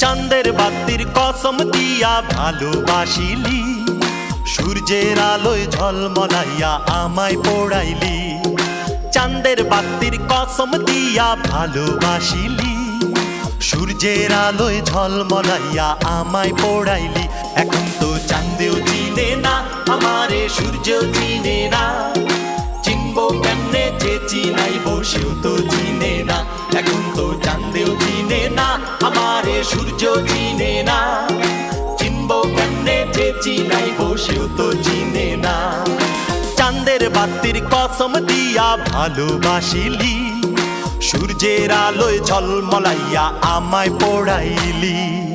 চাঁদের বাতির কসম দিয়া ভালোবাসিলি। সূর্যের আলোয় ঝলমলাইয়া আমায় পোড়াইলি। চাঁদের বাতির কসম দিয়া ভালোবাসিলি। সূর্যের আলোয় ঝলমলাইয়া আমায় পোড়াইলি। এখন তো চাঁদেও চিনে না, আমারে সূর্য চিনে না। চিনবো কেমনে যে চিনাইব, সেও তো চিনে না। এখন তো চাঁদেও চিনে না সূর্য চিনে না। চিনবো কেমনে যে চিনাইব সেও তো চিনে না। চাঁদের বাতির কসম দিয়া ভালোবাসিলি। সূর্যের আলোয় ঝলমলাইয়া আমায় পোড়াইলি।